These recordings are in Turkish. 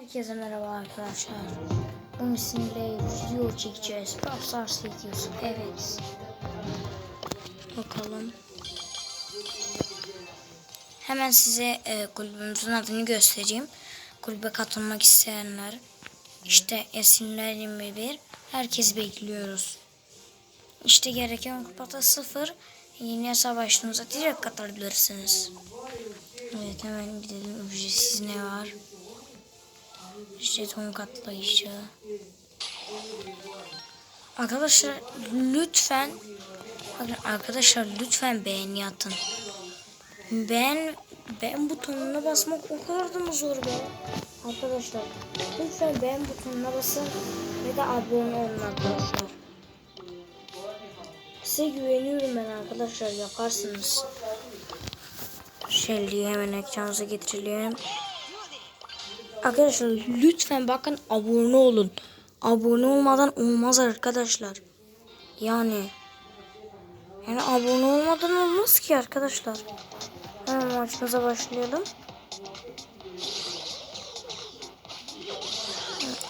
Herkese merhaba arkadaşlar. Bugün sizinle video çekeceğiz. Stars videosu. Evet. Bakalım. Hemen size e, kulübümüzün adını göstereyim. Kulübe katılmak isteyenler. İşte Esinler 21. Herkes bekliyoruz. İşte gereken kupata sıfır. Yeni hesap açtığınızda direkt katılabilirsiniz. Evet hemen gidelim. Ücretsiz ne var? Jeton katlayıcı. Arkadaşlar lütfen arkadaşlar lütfen beğeni atın. Ben ben butonuna basmak o kadar da mı zor be? Arkadaşlar lütfen beğen butonuna basın ve de abone olun arkadaşlar. Size güveniyorum ben arkadaşlar yaparsınız. Shelly'yi hemen ekranımıza getirelim. Arkadaşlar lütfen bakın abone olun. Abone olmadan olmaz arkadaşlar. Yani yani abone olmadan olmaz ki arkadaşlar. Hemen maçımıza başlayalım.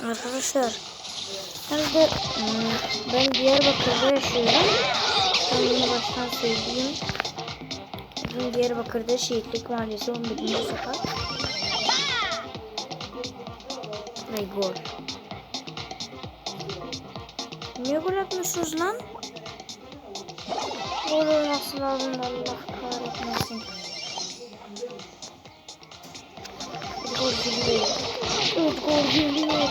Arkadaşlar Nerede? Hmm, Ben Diyarbakır'da yaşıyorum. Ben yine baştan söyleyeyim. Ben Diyarbakır'da Şehitlik Mahallesi 11. sokak. Ay gol. Niye gol atmıyorsunuz lan? Gol olması lazım Allah kahretmesin. Gol geliyor. Evet gol geliyor.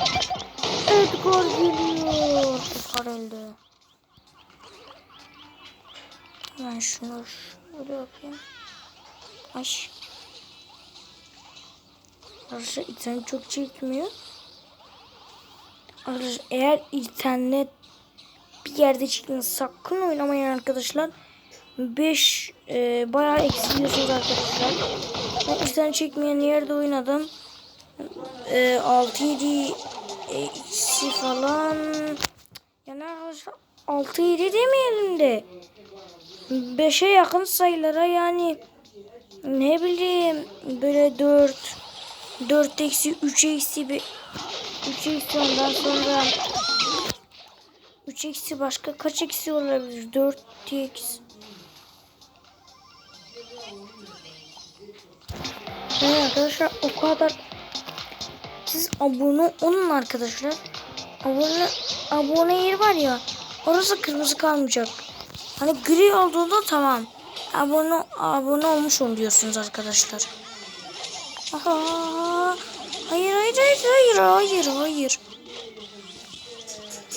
Evet gol geliyor. Süper elde. Ben şunu şöyle yapayım. Ay. Arkadaşlar internet çok çekmiyor. Arkadaşlar eğer internet bir yerde çıktığında sakın oynamayın arkadaşlar. 5 e, bayağı eksiliyorsunuz arkadaşlar. Ben internet çekmeyen yerde oynadım. E, 6-7 eksi falan. Yani arkadaşlar 6-7 demeyelim de 5'e yakın sayılara yani ne bileyim böyle 4 4 eksi 3 eksi 1 3 eksi ondan sonra 3 eksi başka kaç eksi olabilir? 4 eksi. Evet arkadaşlar o kadar siz abone olun arkadaşlar. Abone abone yeri var ya orası kırmızı kalmayacak. Hani gri olduğunda tamam. Abone abone olmuş oluyorsunuz arkadaşlar. Aha. Hayır hayır hayır hayır hayır hayır.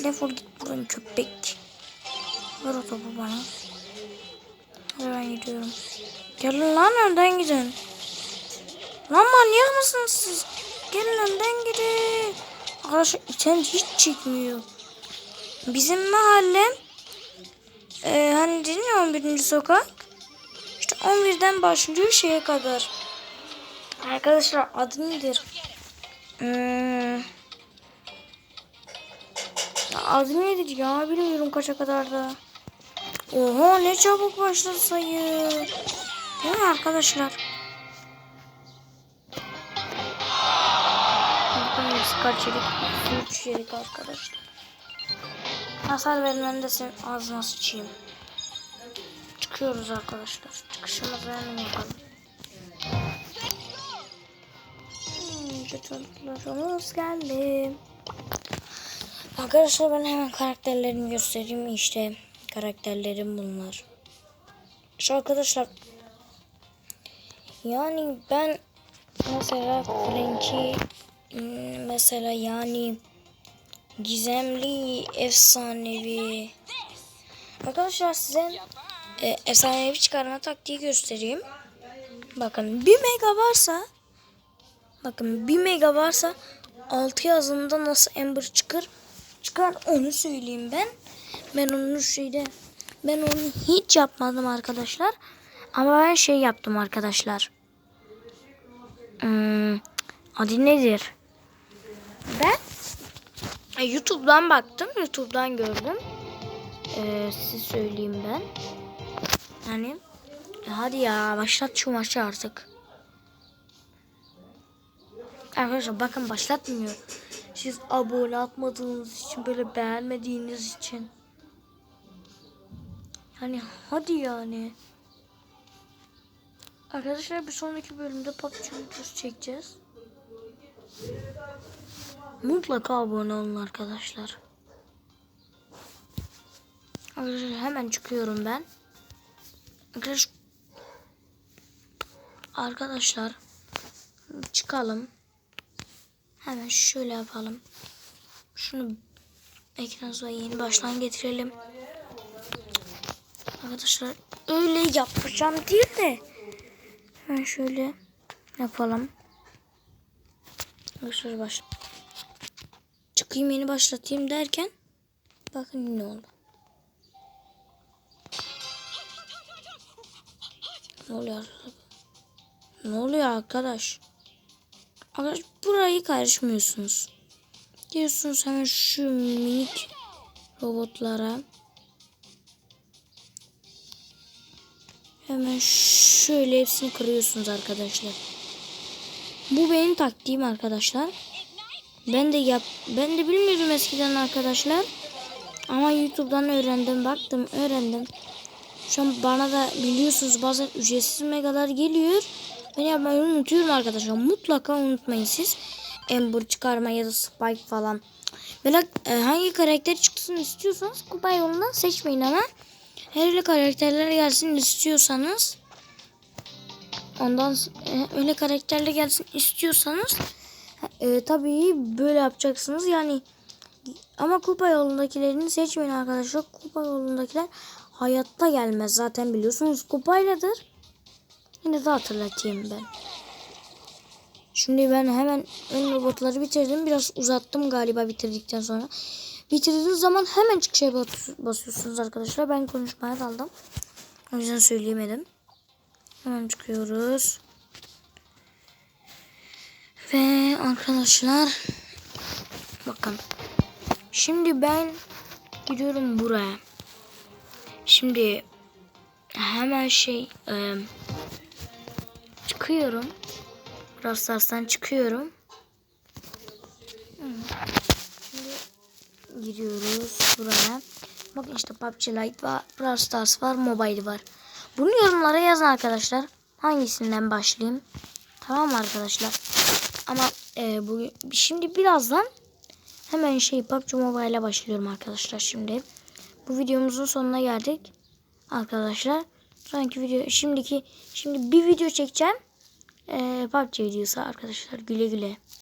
Defol git buradan köpek. Ver o topu bana. Hadi ben gidiyorum. Gelin lan önden gidin. Lan manyak mısınız siz? Gelin önden gidin. Arkadaşlar içen hiç çıkmıyor. Bizim mahalle e, hani dedin ya 11. sokak. İşte 11'den başlıyor şeye kadar. Arkadaşlar adı nedir? Hmm. Adı nedir ya bilmiyorum kaça kadar da. Oha ne çabuk başladı sayı. Değil mi arkadaşlar? Kaç yedik? 3 yedik arkadaşlar. Hasar vermem de senin ağzına sıçayım. Çıkıyoruz arkadaşlar. Çıkışımızı hemen yapalım. Çocuklarımız geldi. Arkadaşlar ben hemen karakterlerimi göstereyim. İşte karakterlerim bunlar. Şu arkadaşlar yani ben mesela Frank'i hmm, mesela yani gizemli efsanevi arkadaşlar size e, efsanevi çıkarma taktiği göstereyim. Bakın bir mega varsa Bakın 1 mega varsa 6 yazında nasıl Ember çıkar? Çıkar onu söyleyeyim ben. Ben onu şeyde ben onu hiç yapmadım arkadaşlar. Ama ben şey yaptım arkadaşlar. Hmm, adı nedir? Ben e, YouTube'dan baktım. YouTube'dan gördüm. Ee, size söyleyeyim ben. Yani hadi ya başlat şu maçı artık. Arkadaşlar bakın başlatmıyor. Siz abone atmadığınız için böyle beğenmediğiniz için. Yani hadi yani. Arkadaşlar bir sonraki bölümde PUBG videosu çekeceğiz. Mutlaka abone olun arkadaşlar. Arkadaşlar hemen çıkıyorum ben. Arkadaş Arkadaşlar çıkalım. Hemen şöyle yapalım. Şunu ekranıza yeni baştan getirelim. Arkadaşlar öyle yapacağım değil de hemen şöyle yapalım. Arkadaşlar baş çıkayım yeni başlatayım derken bakın ne oldu. Ne oluyor? Ne oluyor arkadaş? Arkadaş burayı karışmıyorsunuz. Diyorsunuz hemen şu minik robotlara. Hemen şöyle hepsini kırıyorsunuz arkadaşlar. Bu benim taktiğim arkadaşlar. Ben de yap ben de bilmiyordum eskiden arkadaşlar. Ama YouTube'dan öğrendim, baktım, öğrendim. Şu an bana da biliyorsunuz bazen ücretsiz megalar geliyor. Ben yapmayı unutuyorum arkadaşlar. Mutlaka unutmayın siz. Ember çıkarma ya da Spike falan. Böyle e, hangi karakter çıksın istiyorsanız kupa yolundan seçmeyin ama her öyle karakterler gelsin istiyorsanız ondan e, öyle karakterler gelsin istiyorsanız e, tabii böyle yapacaksınız. Yani ama kupa yolundakilerini seçmeyin arkadaşlar. Kupa yolundakiler hayatta gelmez zaten biliyorsunuz. Kupayladır. Yine de hatırlatayım ben. Şimdi ben hemen ön robotları bitirdim. Biraz uzattım galiba bitirdikten sonra. Bitirdiğiniz zaman hemen çıkışa bas- basıyorsunuz arkadaşlar. Ben konuşmaya daldım. O yüzden söyleyemedim. Hemen çıkıyoruz. Ve arkadaşlar bakın. Şimdi ben gidiyorum buraya. Şimdi hemen şey e, çıkıyorum. Brawl çıkıyorum. Şimdi giriyoruz buraya. Bakın işte PUBG Lite var, Brawl Stars var, Mobile var. Bunu yorumlara yazın arkadaşlar. Hangisinden başlayayım? Tamam arkadaşlar? Ama e, bu şimdi birazdan hemen şey PUBG Mobile'e başlıyorum arkadaşlar şimdi. Bu videomuzun sonuna geldik. Arkadaşlar sonraki video şimdiki şimdi bir video çekeceğim. Ee, PUBG videosu arkadaşlar güle güle.